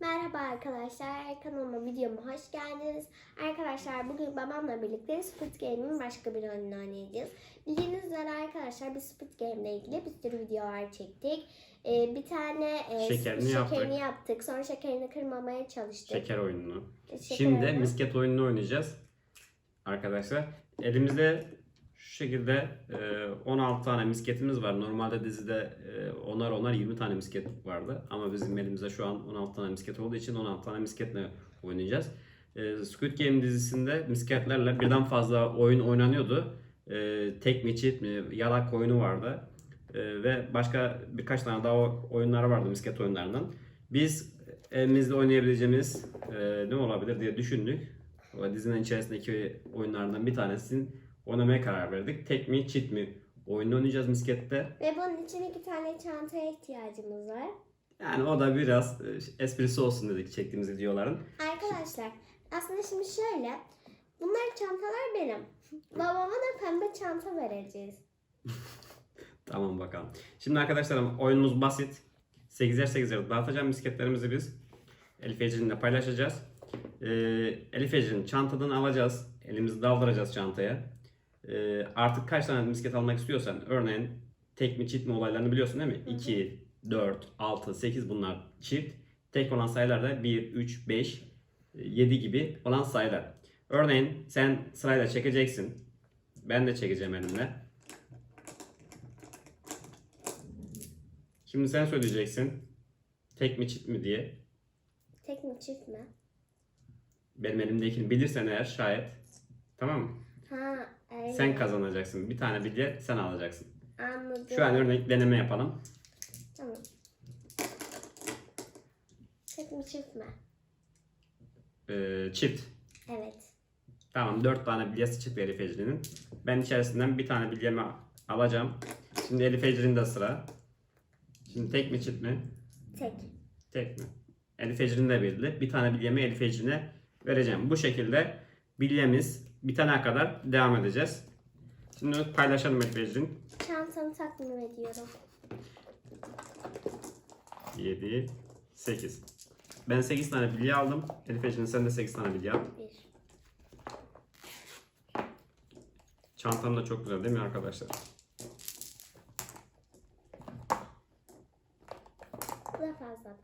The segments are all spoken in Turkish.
Merhaba arkadaşlar, kanalıma videoma hoş geldiniz. Arkadaşlar bugün babamla birlikte Squid Game'in başka bir oyununu oynayacağız. Bildiğiniz üzere arkadaşlar biz Squid Game ile ilgili bir sürü videolar çektik. Ee, bir tane e, Şekerini yaptık. yaptık. Sonra şekerini kırmamaya çalıştık. Şeker oyununu. Şeker Şimdi oyunu. misket oyununu oynayacağız. Arkadaşlar elimizde şu şekilde e, 16 tane misketimiz var. Normalde dizide e, onar onar 20 tane misket vardı. Ama bizim elimizde şu an 16 tane misket olduğu için 16 tane misketle oynayacağız. E, Squid Game dizisinde misketlerle birden fazla oyun oynanıyordu. E, tek mi çift mi yalak oyunu vardı. E, ve başka birkaç tane daha oyunlar vardı misket oyunlarından. Biz elimizde oynayabileceğimiz e, ne olabilir diye düşündük. Dizinin içerisindeki oyunlardan bir tanesini oynamaya karar verdik. Tek mi çift mi oyunu oynayacağız miskette. Ve bunun için iki tane çantaya ihtiyacımız var. Yani o da biraz e, esprisi olsun dedik çektiğimiz videoların. Arkadaşlar aslında şimdi şöyle. Bunlar çantalar benim. Babama da pembe çanta vereceğiz. Tamam bakalım. Şimdi arkadaşlarım oyunumuz basit. 8'er 8'er dağıtacağım misketlerimizi biz. Elif Ece'ninle paylaşacağız. Ee, Elif Ece'nin çantadan alacağız. Elimizi daldıracağız çantaya. Ee, artık kaç tane misket almak istiyorsan örneğin tek mi çift mi olaylarını biliyorsun değil mi? 2, 4, 6, 8 bunlar çift. Tek olan sayılar da 1, 3, 5, 7 gibi olan sayılar. Örneğin sen sırayla çekeceksin. Ben de çekeceğim elimle. Şimdi sen söyleyeceksin. Tek mi çift mi diye. Tek mi çift mi? Benim elimdekini bilirsen eğer şayet. Tamam mı? Ha, öyle. Sen kazanacaksın. Bir tane bilye sen alacaksın. Anladım. Şu an örnek deneme yapalım. Tamam. Tek mi çift mi? Ee, çift. Evet. Tamam dört tane bilyesi çıktı Elif Ecrin'in. Ben içerisinden bir tane bilyemi alacağım. Şimdi Elif Ecrin'in de sıra. Şimdi tek mi çift mi? Tek. Tek mi? Elif Ecrin de bildi. Bir tane bilyemi Elif Ecrin'e vereceğim. Bu şekilde bilyemiz bitene kadar devam edeceğiz. Şimdi paylaşalım Elif Ecrin. Çantamı takdim ediyorum. 7, 8. Ben 8 tane bilye aldım. Elif Ecrin sen de 8 tane bilye al. Bir. Çantam da çok güzel değil mi arkadaşlar? Bu da fazla.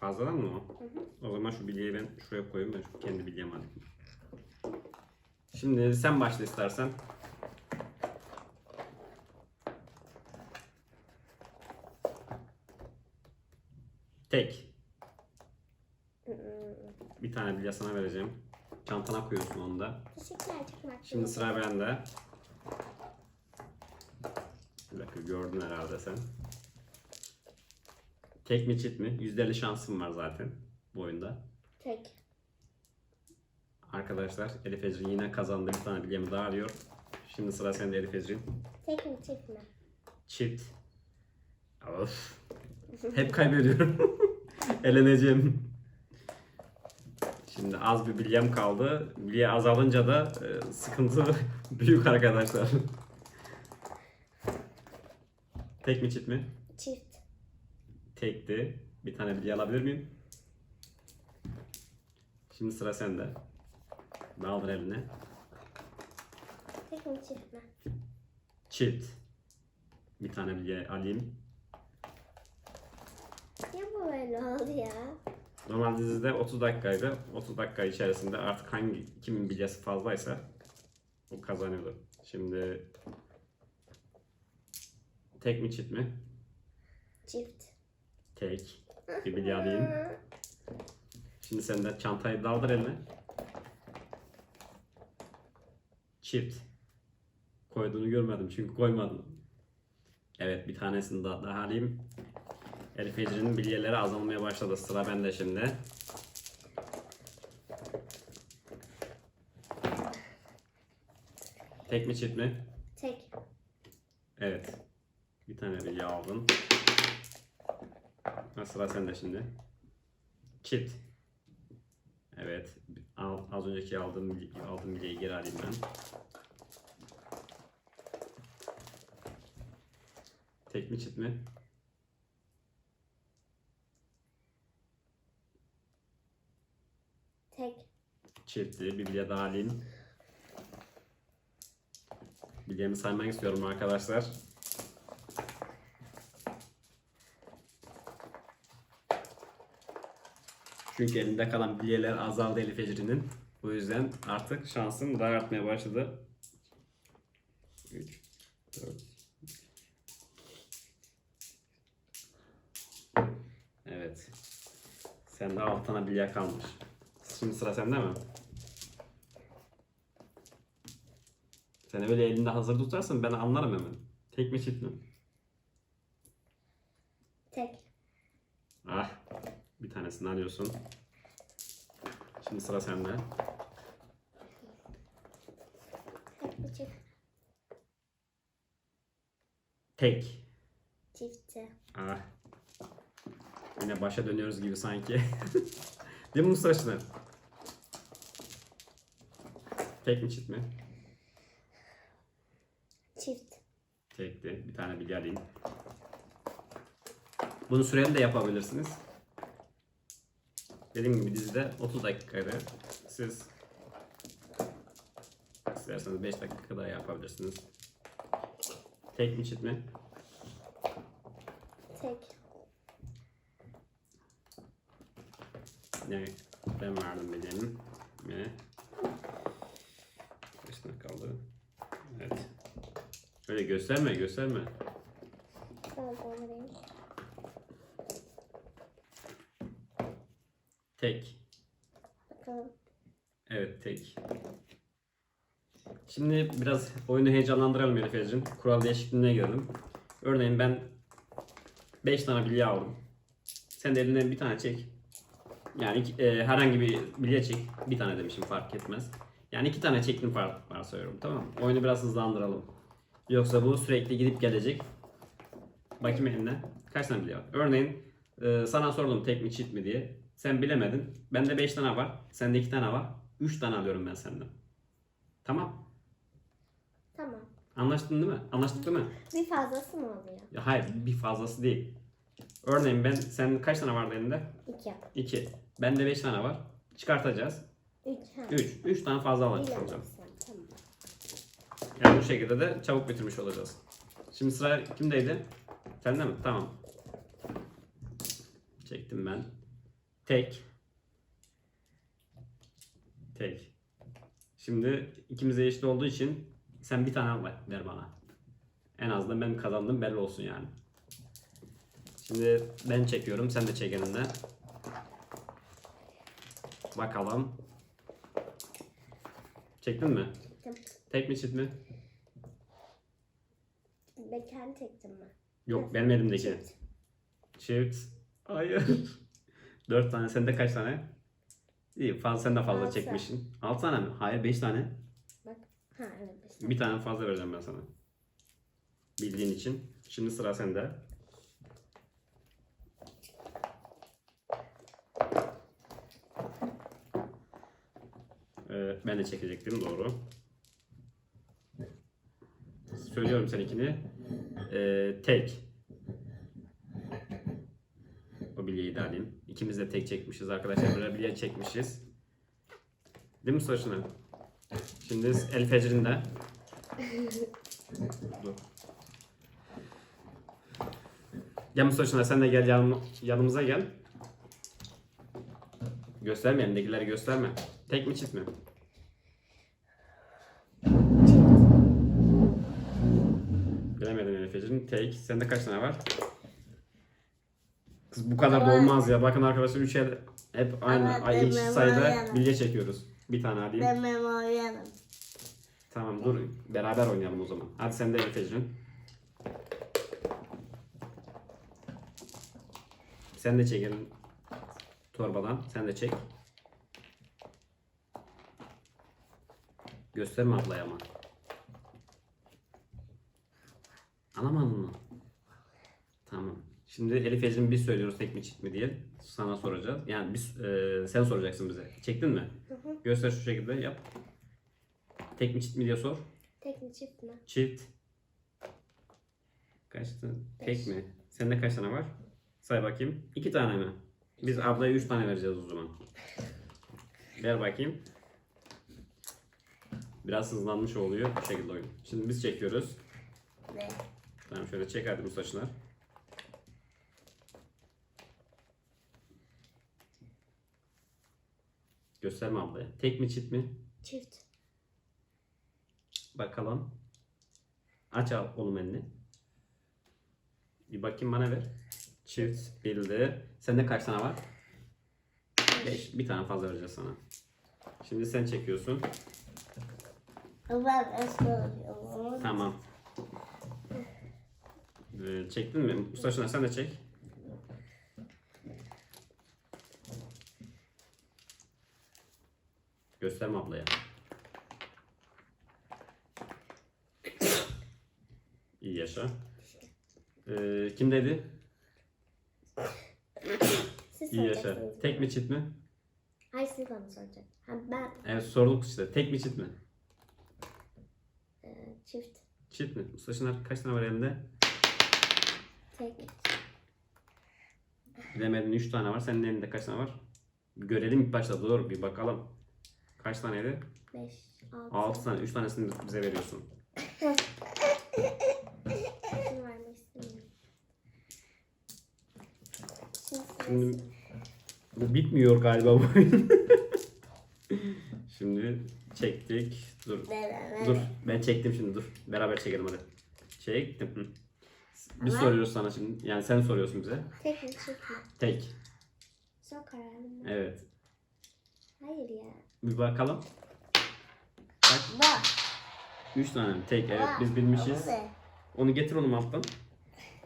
Fazladan mı o? Hı hı. O zaman şu bilyeyi ben şuraya koyayım. Ben şu kendi bilyemi alayım. Şimdi sen başla istersen. Tek. Bir tane bilye sana vereceğim. Çantana koyuyorsun onu da. Teşekkürler çok makbul. Şimdi sıra bende. Bir dakika gördün herhalde sen. Tek mi çift mi? %50 şansım var zaten bu oyunda. Tek. Arkadaşlar Elif Ecrin yine kazandı. Bir tane bilyemi daha alıyor. Şimdi sıra sende Elif Ecrin. Tek mi çift mi? Çift. Of. Hep kaybediyorum. Eleneceğim. Şimdi az bir bilyem kaldı. Bilye azalınca da e, sıkıntı büyük arkadaşlar. Tek mi çift mi? Çift. Tekti. Bir tane bilye alabilir miyim? Şimdi sıra sende. Daldır eline. Tek mi çift mi? Çift. Bir tane bilye alayım. Ya bu böyle oldu ya? Normal dizide 30 dakikaydı. 30 dakika içerisinde artık hangi kimin bilyesi fazlaysa o kazanıyordu. Şimdi tek mi çift mi? Çift. Tek. Bir bilye alayım. Şimdi sen de çantayı daldır eline. Çift. Koyduğunu görmedim çünkü koymadım. Evet bir tanesini daha, daha alayım. Elif Ecrin'in bilyeleri azalmaya başladı. Sıra bende şimdi. Tek mi çift mi? Tek. Evet. Bir tane bilye aldın. Ha, sıra sende şimdi. Çift. Evet. Al, az önceki aldığım, aldığım bilyeyi geri alayım ben. Tek mi çift mi? Tek. Çiftli. Bir bilye daha alayım. Bilyemi saymak istiyorum arkadaşlar. Çünkü elinde kalan bilyeler azaldı Elif Ecrin'in. Bu yüzden artık şansım daha artmaya başladı. 3, 4. Evet. Sende 6 tane bilye kalmış. Şimdi sıra sende mi? Seni böyle elinde hazır tutarsın ben anlarım hemen. Tek mi çift mi? Tek. Ah. Bir tanesini alıyorsun. Şimdi sıra sende. Çift? Tek. Çifti. Ah. Yine başa dönüyoruz gibi sanki. Değil mi Mustafa Çınar? Tek mi çift mi? Çift. Tekti. Bir tane bilgi alayım. Bunu süreli de yapabilirsiniz. Dediğim gibi dizide 30 dakikaydı. Siz isterseniz 5 dakika daha yapabilirsiniz. Tek mi çift mi? Tek. Ne? Ben verdim benim. Ve kaç kaldı? Evet. Öyle gösterme gösterme. Tamam onları. Tek. Bakalım. Evet tek. Şimdi biraz oyunu heyecanlandıralım Elif Ecrin. Kural değişikliğine girelim. Örneğin ben 5 tane bilye aldım. Sen de elinden bir tane çek. Yani iki- e, herhangi bir bilye çek. Bir tane demişim fark etmez. Yani iki tane çektim fark varsayıyorum tamam mı? Oyunu biraz hızlandıralım. Yoksa bu sürekli gidip gelecek. Bakayım eline. Kaç tane bilye var? Örneğin e, sana sordum tek mi çift mi diye. Sen bilemedin. Bende 5 tane var. Sende 2 tane var. 3 tane alıyorum ben senden. Tamam. Tamam. Anlaştın değil mi? Anlaştık değil mi? Bir fazlası mı oluyor? Ya hayır bir fazlası değil. Örneğin ben sen kaç tane vardı elinde? İki. 2. Bende 5 tane var. Çıkartacağız. Üç. Ha. 3. 3 tane fazla alacağız. Bilemezsem. Tamam. Yani bu şekilde de çabuk bitirmiş olacağız. Şimdi sıra kimdeydi? Sende mi? Tamam. Çektim ben. Tek. Tek. Şimdi ikimiz de eşit olduğu için sen bir tane ver bana. En azından ben kazandım belli olsun yani. Şimdi ben çekiyorum. Sen de çek elinde. Bakalım. Çektin mi? Çektim. Tek mi çift mi? Ben kendi çektim mi? Yok benim elimdeki. Çift. Çift. Hayır. Dört tane. Sende kaç tane? İyi fazla sen de fazla Altı. çekmişsin. Altı tane mi? Hayır beş tane. Bak. Ha evet. beş. Bir tane fazla vereceğim ben sana. Bildiğin için. Şimdi sıra sende. Ee, ben de çekecektim doğru. Söylüyorum seninkini. Ee, tek. O bilyeyi de alayım. İkimiz de tek çekmişiz arkadaşlar. Böyle bilye çekmişiz. Değil mi Soşuna? Şimdi El Fecrin'de. Dur. Gel Mustafa sen de gel yanım, yanımıza gel. Gösterme elindekileri gösterme. Tek mi çift mi? Çift. Bilemedim Elifeciğim. Tek. Sende kaç tane var? Kız bu kadar da olmaz ya. Bakın arkadaşlar üç el hep aynı Evet, ay eşit benim sayıda var bilye çekiyoruz. Bir tane alayım. Ben memoriyanım. Tamam dur. Beraber oynayalım o zaman. Hadi sen de Elifeciğim. Sen de çekelim torbadan. Sen de çek. Gösterme ablaya ama. Alamadın mı? Şimdi Elif Ecrin biz söylüyoruz tek mi çift mi diye. Sana soracağız. Yani biz e, sen soracaksın bize. Çektin mi? Hı hı. Göster şu şekilde yap. Tek mi çift mi diye sor. Tek mi çift mi? Çift. Kaçtı? Beş. Tek mi? Sende kaç tane var? Say bakayım. İki tane mi? Biz ablaya üç tane vereceğiz o zaman. Ver bakayım. Biraz hızlanmış oluyor bu şekilde oyun. Şimdi biz çekiyoruz. Ne? Tamam şöyle çek hadi Mustafa Çınar. Gösterme ablaya. Tek mi çift mi? Çift. Bakalım. Aç al oğlum elini. Bir bakayım bana ver. Çift bildi. Sende kaç tane var? 5. Bir tane fazla vereceğiz sana. Şimdi sen çekiyorsun. Ben. Tamam. Ee, çektin mi? Mustafa Çınar sen de çek. Gösterme ablaya. İyi yaşa. Ee, kim dedi? Siz İyi yaşa. soracaksınız. Tek mi çift mi? Hayır siz bana soracak. Ha, ben Evet sorduk işte. Tek mi çift mi? e, çift. Çift mi? Mustafa Çınar kaç tane var elinde? Tek. Bilemedin 3 tane var. Senin elinde kaç tane var? Görelim ilk başta dur bir bakalım. Kaç taneydi? Beş. Altı. 6 tane. 3 tanesini bize veriyorsun. Şimdi bu bitmiyor galiba bu oyun. şimdi çektik. Dur. Dur. Ben çektim şimdi dur. Beraber çekelim hadi. Çektim. Hı. Biz Ama- soruyoruz sana şimdi. Yani sen soruyorsun bize. Tek mi çift mi? Tek. Son kararım? Evet. Hayır ya. Bir bakalım. Kaç? Bak. 3 tane? Tek. Evet biz bilmişiz. Onu getir oğlum alttan.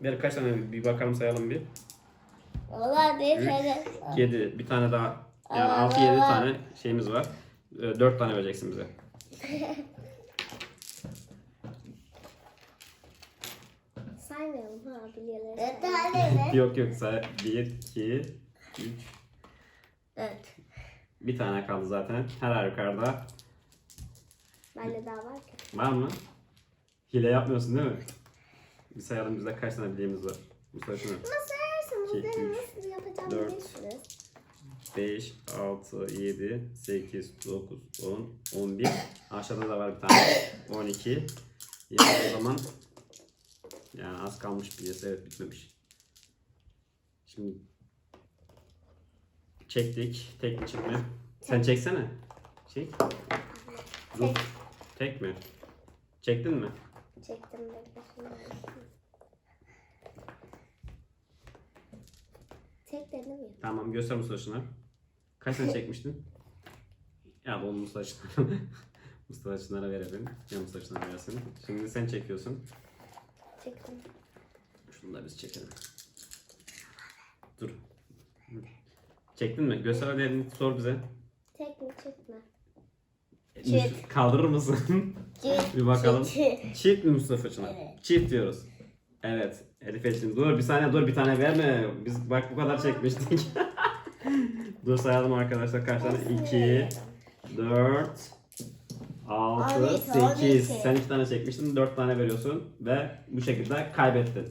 Ver kaç tane bir bakalım sayalım bir. Valla değil Üç. şöyle. 7. Bir tane daha. Yani Aa, 6 7 baba. tane şeyimiz var. 4 tane vereceksin bize. Saymayalım ha biliyorlar. Dört tane mi? Yok yok say. 1 2 3 Dört. Bir tane kaldı zaten. Her yukarıda. Bende daha var ki. Var mı? Hile yapmıyorsun değil mi? Bir sayalım bizde kaç tane bileğimiz var. Mustafa şunu. Ama sayarsanız İki, benim üç, nasıl yapacağımı dört. bilirsiniz. 5, 6, 7, 8, 9, 10, 11. Aşağıda da var bir tane. 12. Yani o zaman yani az kalmış bir. Evet bitmemiş. Şimdi çektik. Tek mi çift mi? Sen çeksene. Çek. Dur. Tek. Tek mi? Çektin mi? Çektim bekle. Tek dedim ya. Tamam göster Mustafa Çınar. Kaç tane çekmiştin? Ya onu Mustafa Çınar. Mustafa Çınar'a verelim. Ya Mustafa versin. Şimdi sen çekiyorsun. Çektim. Şunu da biz çekelim. Dur. Çektin mi? Göster hadi elini sor bize. Mi çift mi? Çift. Kaldırır mısın? Çift. bir bakalım. Çift. Çift mi Mustafa Çınar? Evet. Çift diyoruz. Evet. Elif Elçin. Dur bir saniye dur bir tane verme. Biz bak bu kadar çekmiştik. dur sayalım arkadaşlar kaç tane? 2, 4, 6, On iki, on 8. iki. Sen 2 tane çekmiştin. 4 tane veriyorsun. Ve bu şekilde kaybettin.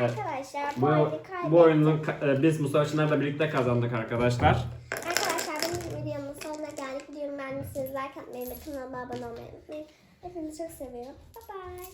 Evet. Arkadaşlar bu, Bu, oyunu kaybettim. bu oyunu ka- e, biz Mustafa Çınar'la birlikte kazandık arkadaşlar. Arkadaşlar benim videomun sonuna geldik. Videomu beğendiyseniz like atmayı ve kanalıma abone olmayı unutmayın. Hepinizi çok seviyorum. Bye bye.